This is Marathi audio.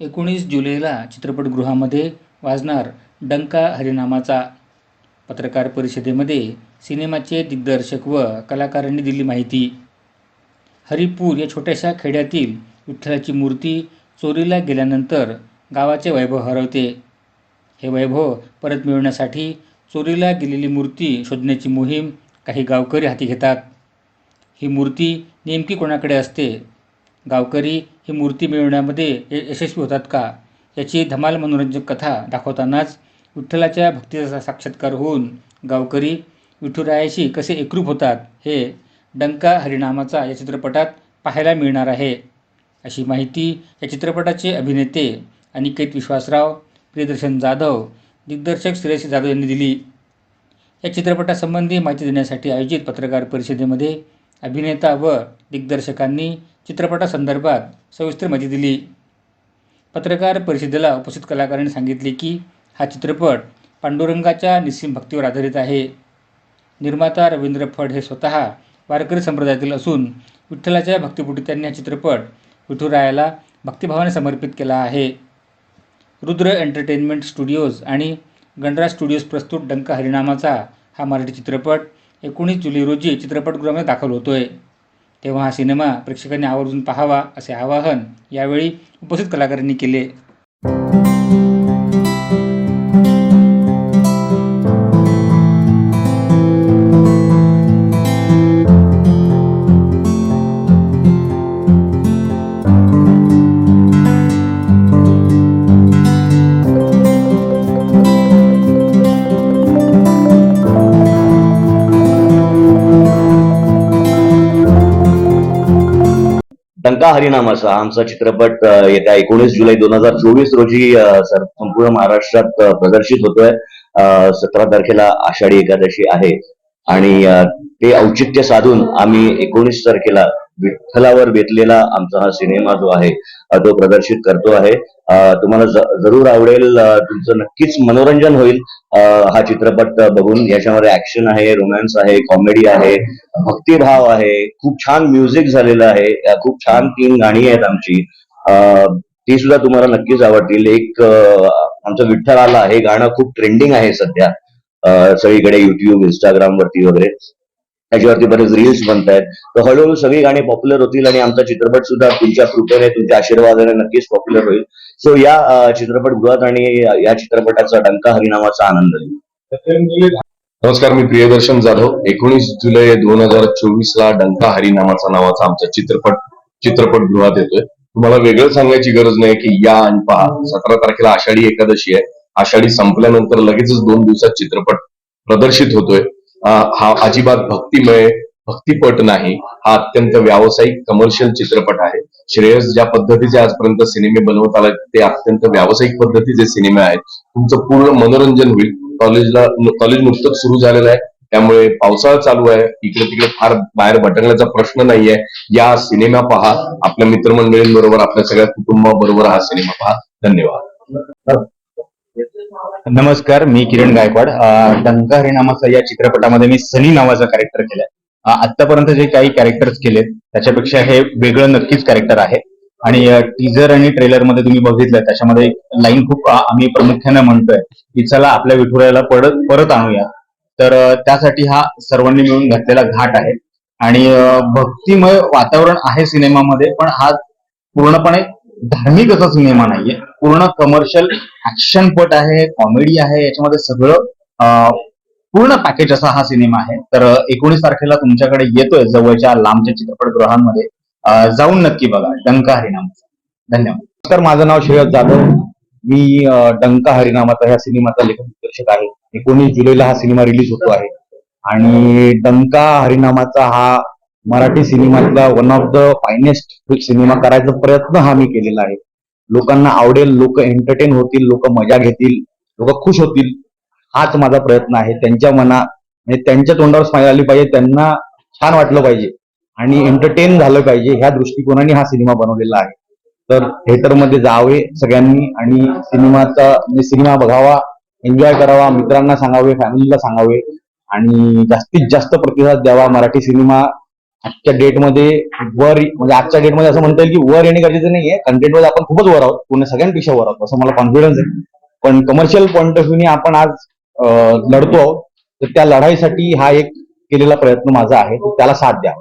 एकोणीस जुलैला चित्रपटगृहामध्ये वाजणार डंका हरिनामाचा पत्रकार परिषदेमध्ये सिनेमाचे दिग्दर्शक व कलाकारांनी दिली माहिती. हरिपूर या छोट्याशा खेड्यातील विठ्ठलाची मूर्ती चोरीला गेल्यानंतर गावाचे वैभव हरवते. हे वैभव परत मिळवण्यासाठी चोरीला गेलेली मूर्ती शोधण्याची मोहीम काही गावकरी हाती घेतात. ही मूर्ती नेमकी कोणाकडे असते? गावकरी ही मूर्ती मिळवण्यामध्ये य यशस्वी होतात का? याची धमाल मनोरंजक कथा दाखवतानाच विठ्ठलाच्या भक्तीचा साक्षात्कार होऊन गावकरी विठुरायाशी कसे एकरूप होतात हे डंका हरिनामाचा या चित्रपटात पाहायला मिळणार आहे. अशी माहिती या चित्रपटाचे अभिनेते अनिकेत विश्वासराव प्रियदर्शन जाधव दिग्दर्शक सुरेश जाधव यांनी दिली. या चित्रपटासंबंधी माहिती देण्यासाठी आयोजित पत्रकार परिषदेमध्ये अभिनेता व दिग्दर्शकांनी चित्रपटासंदर्भात सविस्तर माहिती दिली. पत्रकार परिषदेला उपस्थित कलाकारांनी सांगितले की हा चित्रपट पांडुरंगाच्या निस्सीम भक्तीवर आधारित आहे. निर्माता रवींद्र फड हे स्वतः वारकरी संप्रदायातील असून विठ्ठलाच्या भक्तीपुटी त्यांनी हा चित्रपट विठुरायाला भक्तिभावाने समर्पित केला आहे. रुद्र एंटरटेनमेंट स्टुडिओज आणि गणराज स्टुडिओज प्रस्तुत डंका हरिनामाचा हा मराठी चित्रपट एकोणीस जुलै रोजी चित्रपटगृहामध्ये दाखल होतोय. तेव्हा हा सिनेमा प्रेक्षकांनी आवर्जून पाहावा असे आवाहन यावेळी उपस्थित कलाकारांनी केले. टंका हरिनामाचा आमचा चित्रपट येत्या एकोणीस जुलै दोन हजार चोवीस रोजी संपूर्ण महाराष्ट्रात प्रदर्शित होतोय. सतरा तारखेला आषाढी एकादशी आहे. आणि ते औचित्य साधून आम्ही एकोणीस तारखेला विठ्ठलावर बेतलेला आमचा हा सिनेमा जो आहे तो प्रदर्शित करतो आहे. तुम्हाला जरूर आवडेल तुमचं नक्कीच मनोरंजन होईल हा चित्रपट बघून. याच्यामध्ये ऍक्शन आहे रोमॅन्स आहे कॉमेडी आहे भक्तिभाव आहे खूप छान म्युझिक झालेलं आहे खूप छान तीन गाणी आहेत आमची. ती सुद्धा तुम्हाला नक्कीच आवडतील. एक आमचं विठ्ठल आला हे गाणं खूप ट्रेंडिंग आहे सध्या. सगळीकडे युट्यूब इंस्टाग्राम वरती वगैरे. त्याच्यावरती बरेच रील्स बनतायत. तर हळूहळू सगळी गाणी पॉप्युलर होतील आणि आमचा चित्रपट सुद्धा तुमच्या कृपेने तुमच्या आशीर्वादाने नक्कीच पॉप्युलर होईल. सो या चित्रपटगृहात आणि या चित्रपटाचा डंका हरिनामाचा आनंद घेऊ. नमस्कार मी प्रियदर्शन जाधव. एकोणीस जुलै दोन हजार चोवीस ला डंका हरिनामाचा नावाचा आमचा चित्रपट चित्रपटगृहात येतोय. तुम्हाला वेगळं सांगायची गरज नाही की या आणि पहा. सतरा तारखेला आषाढी एकादशी आहे. आषाढी संपल्यानंतर लगेचच दोन दिवसात चित्रपट प्रदर्शित होतोय. हा अजिबात भक्तिमय भक्तिपट नाही. हा अत्यंत व्यावसायिक कमर्शियल चित्रपट आहे. श्रेयस ज्या पद्धतीचे आजपर्यंत सिनेमे बनवत आले ते अत्यंत व्यावसायिक पद्धतीचे सिनेमे आहेत. तुमचं पूर्ण मनोरंजन होईल. कॉलेजला कॉलेज नुकतंच सुरू झालेलं आहे. त्यामुळे पावसाळा चालू आहे. इकडे तिकडे फार बाहेर भटकण्याचा प्रश्न नाहीये. या सिनेमा पहा. आपल्या मित्रमंडळींबरोबर आपल्या सगळ्या कुटुंबाबरोबर हा सिनेमा पहा. धन्यवाद. नमस्कार मी किरण गायकवाड. अं, डंका या चित्रपटामध्ये मी सनी नावाचा कॅरेक्टर केलाय. आतापर्यंत जे काही कॅरेक्टर्स केलेत त्याच्यापेक्षा हे वेगळं नक्कीच कॅरेक्टर आहे. आणि टीजर आणि ट्रेलरमध्ये तुम्ही बघितलं त्याच्यामध्ये लाईन खूप आम्ही प्रामुख्याने म्हणतोय की चला आपल्या विठुरायाला परत परत आणूया. तर त्यासाठी हा सर्वांनी मिळून घातलेला घाट आहे. आणि भक्तिमय वातावरण आहे सिनेमामध्ये पण हा पूर्णपणे धार्मिक असा सिनेमा नाहीये. पूर्ण कमर्शियल ऍक्शन पट आहे कॉमेडी आहे याच्यामध्ये सगळं पूर्ण पॅकेज असा हा सिनेमा आहे. तर एकोणीस तारखेला तुमच्याकडे येतोय जवळच्या लांबच्या चित्रपटगृहांमध्ये. जाऊन नक्की बघा डंका हरिनामाचा. धन्यवाद. नमस्कार माझं नाव श्रेयस जाधव. मी डंका हरिनामाचा ह्या सिनेमाचा लेखक दिग्दर्शक आहे. एकोणीस जुलैला हा सिनेमा रिलीज होतो आहे. आणि डंका हरिनामाचा हा Marathi सिनेमातला one of the finest cinema करायचा प्रयत्न हा मी केलेला आहे. लोकांना आवडेल लोक एंटरटेन होतील लोक मजा घेतील लोक खुश होतील हाच माझा प्रयत्न आहे. त्यांच्या मना म्हणजे त्यांच्या तोंडावर स्माईल आली पाहिजे त्यांना छान वाटलं पाहिजे आणि एंटरटेन झालं पाहिजे ह्या दृष्टिकोनाने हा सिनेमा बनवलेला आहे. तर थिएटरमध्ये जावे सगळ्यांनी आणि सिनेमाचा म्हणजे सिनेमा बघावा एन्जॉय करावा मित्रांना सांगावे फॅमिलीला सांगावे आणि जास्तीत जास्त प्रतिसाद द्यावा. मराठी सिनेमा आजच्या डेटमध्ये वर म्हणजे आजच्या डेटमध्ये असं म्हणता येईल की वर येणे गरजेचं नाहीये. कंटेंटमध्ये आपण खूपच वर आहोत. पूर्ण सगळ्यांपेक्षा वर आहोत. असं मला कॉन्फिडन्स आहे. पण कमर्शियल पॉईंट ऑफ व्ह्यूने आपण आज लढतो आहोत. तर त्या लढाईसाठी हा एक केलेला प्रयत्न माझा आहे. त्याला साथ द्या.